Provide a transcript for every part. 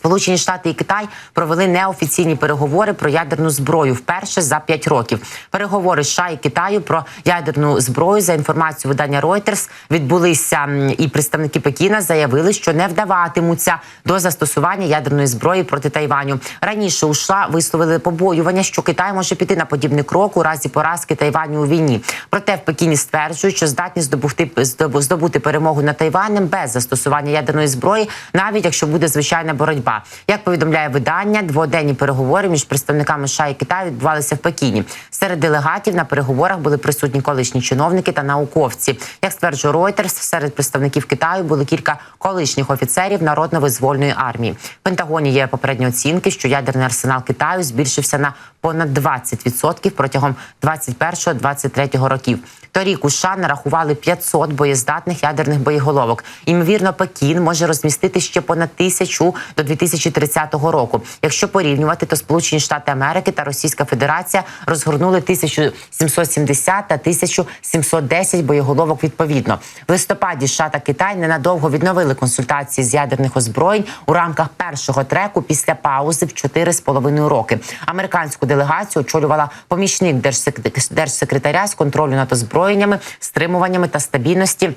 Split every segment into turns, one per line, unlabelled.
Сполучені Штати і Китай провели неофіційні переговори про ядерну зброю вперше за п'ять років. Переговори США і Китаю про ядерну зброю за інформацією видання Reuters відбулися і представники Пекіна заявили, що не вдаватимуться до застосування ядерної зброї проти Тайваню. Раніше у США висловили побоювання, що Китай може піти на подібний крок у разі поразки Тайваню у війні. Проте в Пекіні стверджують, що здатні здобути здобу- здобути перемогу над Тайванем без застосування ядерної зброї, навіть якщо буде звичайна боротьба. Як повідомляє видання, дводенні переговори між представниками США і Китаю відбувалися в Пекіні. Серед делегатів на переговорах були присутні колишні чиновники та науковці. Як стверджує Reuters, серед представників Китаю були кілька колишніх офіцерів народно-визвольної армії. В Пентагоні є попередні оцінки, що ядерний арсенал Китаю збільшився на понад 20% протягом 21-23 років. Торік у США нарахували 500 боєздатних ядерних боєголовок. Імовірно, Пекін може розмістити ще понад тисячу до 2030 року. Якщо порівнювати, то Сполучені Штати Америки та Російська Федерація розгорнули 1770 та 1710 боєголовок відповідно. В листопаді США та Китай ненадовго відновили консультації з ядерних озброєнь у рамках першого треку після паузи в 4,5 роки. Американську делегацію очолювала помічник держсек- держсекретаря з контролю над озброєннями, стримуваннями та стабільності.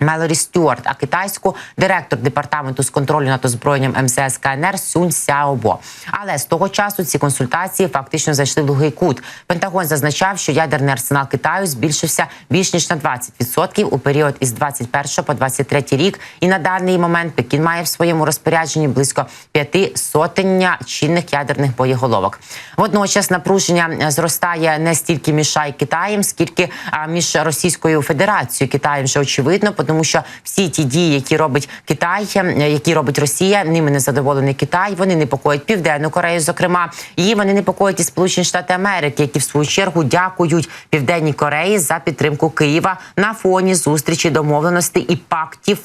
Мелорі Стюарт, а китайську директор департаменту з контролю над озброєнням МЗС КНР Сюнь Сяобо. Але з того часу ці консультації фактично зайшли в другий кут. Пентагон зазначав, що ядерний арсенал Китаю збільшився більш ніж на 20% у період із 21 по 23 рік. І на даний момент Пекін має в своєму розпорядженні близько п'яти сотення чинних ядерних боєголовок. Водночас напруження зростає не стільки між США Китаєм, скільки між Російською Федерацією Китаєм вже очевидно, тому що всі ті дії, які робить Китай, е, які робить Росія, ними не задоволений Китай. Вони непокоять Південну Корею, зокрема, і вони непокоять і Сполучені Штати Америки, які в свою чергу дякують Південній Кореї за підтримку Києва на фоні зустрічі домовленостей і пактів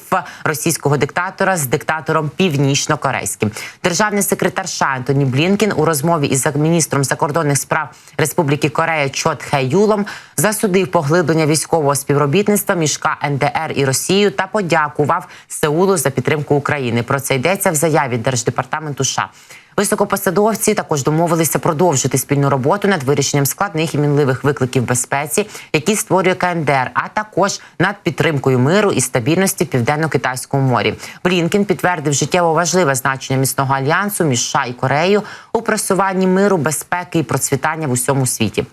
російського диктатора з диктатором північно-корейським. Державний секретар США Антоні Блінкін у розмові із міністром закордонних справ Республіки Корея Чот Хе Юлом засудив поглиблення військового співробітництва між КНДР і Росією та подякував Сеулу за підтримку України. Про це йдеться в заяві Держдепартаменту США. Високопосадовці також домовилися продовжити спільну роботу над вирішенням складних і мінливих викликів безпеці, які створює КНДР, а також над підтримкою миру і стабільності в південно-китайському морі. Блінкен підтвердив життєво важливе значення міцного альянсу між США і Кореєю у просуванні миру, безпеки і процвітання в усьому світі.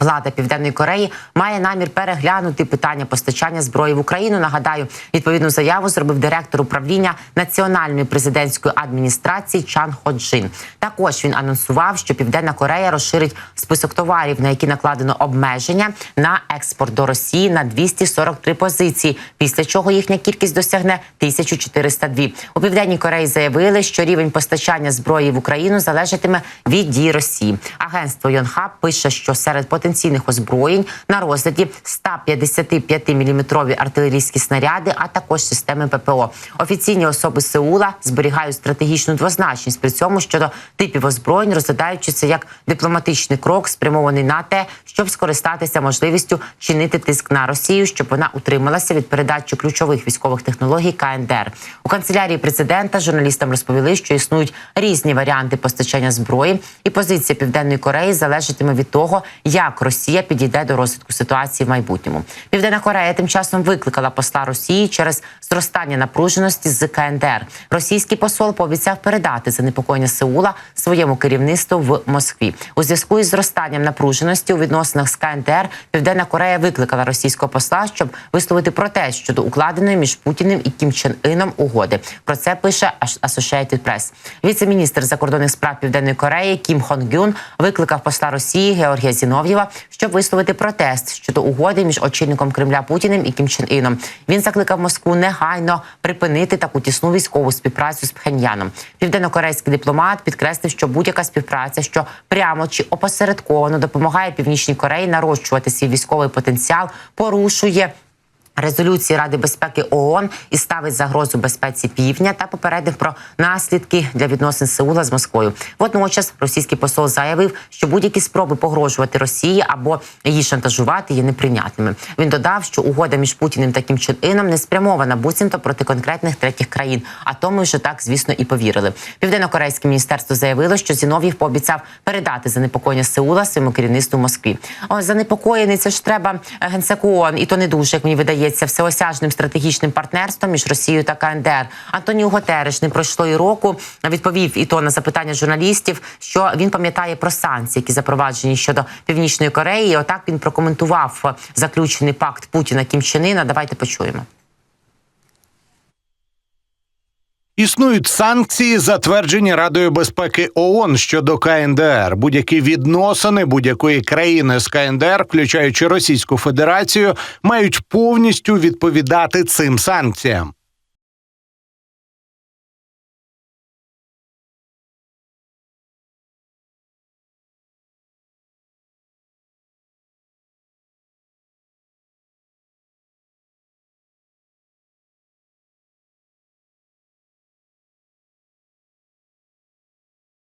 Влада Південної Кореї має намір переглянути питання постачання зброї в Україну. Нагадаю, відповідну заяву зробив директор управління національної президентської адміністрації Чан Ходжин. Також він анонсував, що Південна Корея розширить список товарів, на які накладено обмеження на експорт до Росії на 243 позиції. Після чого їхня кількість досягне 1402. У південній Кореї заявили, що рівень постачання зброї в Україну залежатиме від дій Росії. Агентство Йонхаб пише, що серед потенційних озброєнь на розгляді 155-мм артилерійські снаряди, а також системи ППО. Офіційні особи Сеула зберігають стратегічну двозначність при цьому щодо типів озброєнь, розглядаючи це як дипломатичний крок, спрямований на те, щоб скористатися можливістю чинити тиск на Росію, щоб вона утрималася від передачі ключових військових технологій КНДР. У канцелярії президента журналістам розповіли, що існують різні варіанти постачання зброї, і позиція Південної Кореї залежатиме від того, як Росія підійде до розвитку ситуації в майбутньому. Південна Корея тим часом викликала посла Росії через зростання напруженості з КНДР. Російський посол пообіцяв передати занепокоєння Сеула своєму керівництву в Москві. У зв'язку із зростанням напруженості у відносинах з КНДР Південна Корея викликала російського посла, щоб висловити протест щодо укладеної між Путіним і Кім Чен Іном угоди. Про це пише Associated Press. Віце-міністр закордонних справ Південної Кореї Кім Хон Гюн викликав посла Росії Георгія Зінов'єва, щоб висловити протест щодо угоди між очільником Кремля Путіним і Кім Чен Іном. Він закликав Москву негайно припинити таку тісну військову співпрацю з Пхеньяном. Південно-корейський дипломат підкреслив, що будь-яка співпраця, що прямо чи опосередковано допомагає Північній Кореї нарощувати свій військовий потенціал, порушує резолюції Ради безпеки ООН і ставить загрозу безпеці півдня та попередив про наслідки для відносин Сеула з Москвою. Водночас російський посол заявив, що будь-які спроби погрожувати Росії або її шантажувати є неприйнятними. Він додав, що угода між Путіним та Кім Чен Іном не спрямована буцімто проти конкретних третіх країн. А тому що так, звісно, і повірили. Південно-корейське міністерство заявило, що Зінов'єв пообіцяв передати занепокоєння Сеула своєму керівництву Москві. О, занепокоєний це ж треба е, генсеку ООН, і то не дуже, як мені видається, всеосяжним стратегічним партнерством між Росією та КНДР. Антоніо Готереш не пройшло і року. Відповів і то на запитання журналістів, що він пам'ятає про санкції, які запроваджені щодо північної Кореї. Отак він прокоментував заключений пакт Путіна Кім. Давайте почуємо.
Існують санкції, затверджені Радою безпеки ООН щодо КНДР. Будь-які відносини будь-якої країни з КНДР, включаючи Російську Федерацію, мають повністю відповідати цим санкціям.